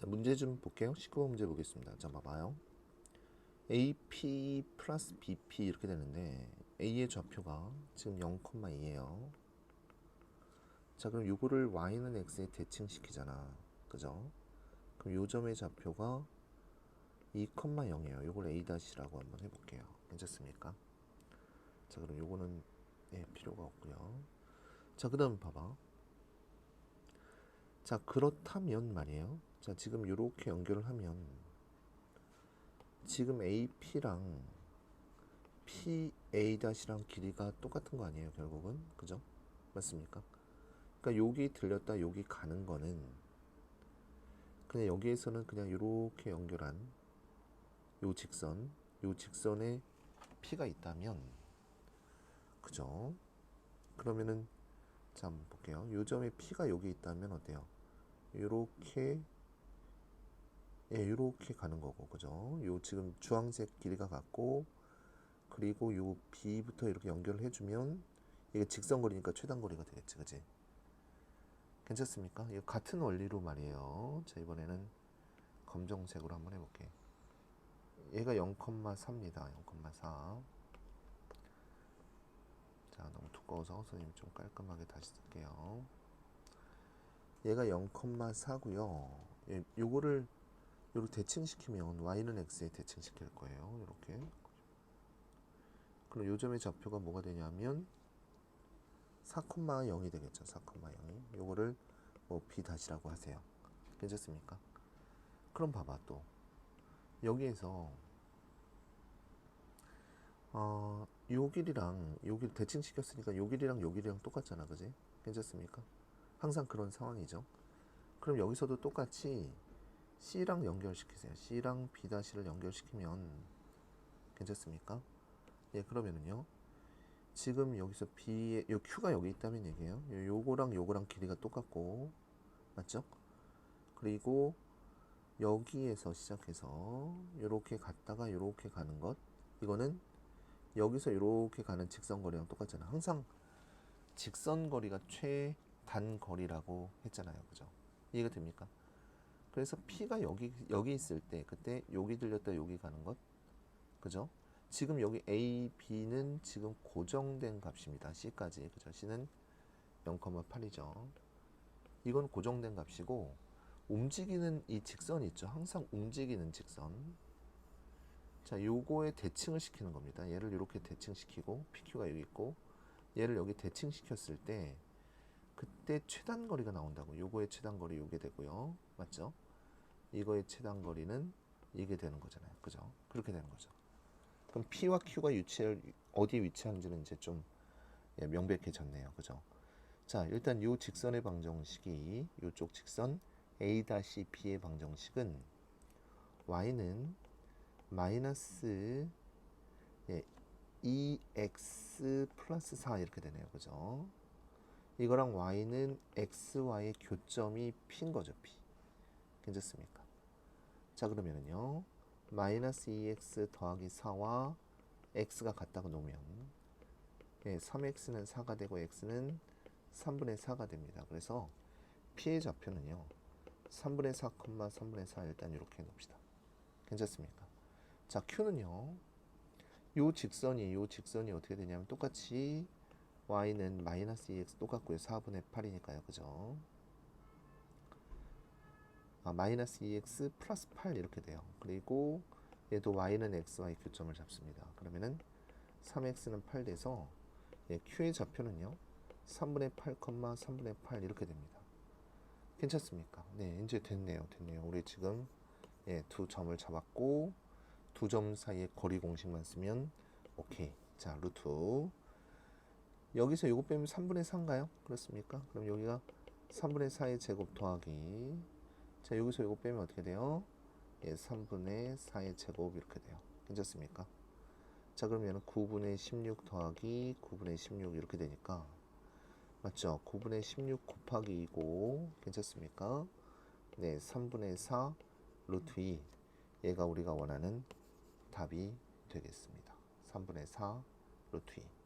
자, 문제 좀 볼게요. 19번 문제 보겠습니다. 자, 봐봐요. AP 플러스 BP 이렇게 되는데 A의 좌표가 지금 0,2예요. 자, 그럼 요거를 Y는 X에 대칭시키잖아. 그죠? 그럼 요 점의 좌표가 2,0이에요. 요걸 A-라고 한번 해볼게요. 괜찮습니까? 자, 그럼 요거는 예, 필요가 없고요. 자, 그 다음 봐봐. 자, 그렇다면 말이에요. 자, 지금 이렇게 연결을 하면 지금 AP랑 PA-랑 길이가 똑같은 거 아니에요, 결국은? 그죠? 맞습니까? 그러니까 여기 들렸다 여기 가는 거는 그냥 여기에서는 그냥 이렇게 연결한 요 직선, 요 직선에 P가 있다면 그죠? 그러면은 자 볼게요. 요 점에 P가 여기 있다면 어때요? 요렇게 예, 요렇게 가는 거고, 그죠? 요 지금 주황색 길이가 같고, 그리고 요 B부터 이렇게 연결을 해주면, 이게 직선거리니까 최단거리가 되겠지, 그지? 괜찮습니까? 이거 같은 원리로 말이에요. 자, 이번에는 검정색으로 한번 해볼게. 얘가 0,4입니다. 0,4. 자, 너무 두꺼워서 선생님 좀 깔끔하게 다시 쓸게요. 얘가 0,4고요. 예, 요거를 요렇게 대칭시키면 y는 x에 대칭시킬 거예요. 이렇게. 그럼 요 점의 좌표가 뭐가 되냐면 4,0이 되겠죠. 4,0이. 요거를 뭐 b 다시라고 하세요. 괜찮습니까? 그럼 봐봐 또 여기에서 어, 요 길이랑 요 길 대칭시켰으니까 요 길이랑 요 길이랑 똑같잖아. 그지? 괜찮습니까? 항상 그런 상황이죠. 그럼 여기서도 똑같이 C랑 연결시키세요. C랑 B-를 연결시키면 괜찮습니까? 예, 그러면은요. 지금 여기서 B의 요 Q가 여기 있다면 얘기해요. 요- 요거랑 요거랑 길이가 똑같고 맞죠? 그리고 여기에서 시작해서 요렇게 갔다가 요렇게 가는 것 이거는 여기서 요렇게 가는 직선거리랑 똑같잖아요. 항상 직선거리가 최단거리라고 했잖아요. 그죠? 이해가 됩니까? 그래서 P가 여기 여기 있을 때 그때 여기 들렸다 여기 가는 것 그죠? 지금 여기 A, B는 지금 고정된 값입니다. C까지 그죠? C는 0,8이죠. 이건 고정된 값이고 움직이는 이 직선이 있죠. 항상 움직이는 직선. 자, 요거에 대칭을 시키는 겁니다. 얘를 이렇게 대칭시키고 PQ가 여기 있고 얘를 여기 대칭시켰을 때 그때 최단거리가 나온다고. 요거의 최단거리 요게 되고요. 맞죠? 이거의 최단 거리는 이게 되는 거잖아요. 그죠? 그렇게 되는 거죠. 그럼 P와 Q가 위치할 어디에 위치하는지는 이제 좀 예, 명백해졌네요. 그죠? 자, 일단 요 직선의 방정식이 요쪽 직선 A-P의 방정식은 y는 마이너스 예, 2x 플러스 4 이렇게 되네요. 그죠? 이거랑 y는 xy의 교점이 p인 거죠. p. 괜찮습니까? 자 그러면은요. 마이너스 2x 더하기 4와 x가 같다고 놓으면 예, 3x는 4가 되고 x는 3분의 4가 됩니다. 그래서 p의 좌표는요. 3분의 4, 3분의 4 일단 이렇게 놓읍시다. 괜찮습니까? 자, q는요. 요 직선이 요 직선이 어떻게 되냐면 똑같이 y는 마이너스 2x 똑같고요. 4분의 8이니까요. 그죠? 아, 마이너스 2x 플러스 8 이렇게 돼요. 그리고 얘도 y는 xy 교점을 잡습니다. 그러면은 3x는 8 돼서 예, q의 좌표는요. 3분의 8, 3분의 8 이렇게 됩니다. 괜찮습니까? 네, 이제 됐네요. 됐네요. 우리 지금 예, 두 점을 잡았고 두 점 사이의 거리 공식만 쓰면 오케이. 자, 루트 여기서 요거 빼면 3분의 4인가요? 그렇습니까? 그럼 여기가 3분의 4의 제곱 더하기 자, 여기서 요거 빼면 어떻게 돼요? 예, 3분의 4의 제곱 이렇게 돼요. 괜찮습니까? 자, 그러면 9분의 16 더하기 9분의 16 이렇게 되니까 맞죠? 9분의 16 곱하기 2고 괜찮습니까? 네, 3분의 4 루트 2 얘가 우리가 원하는 답이 되겠습니다. 3분의 4 루트 2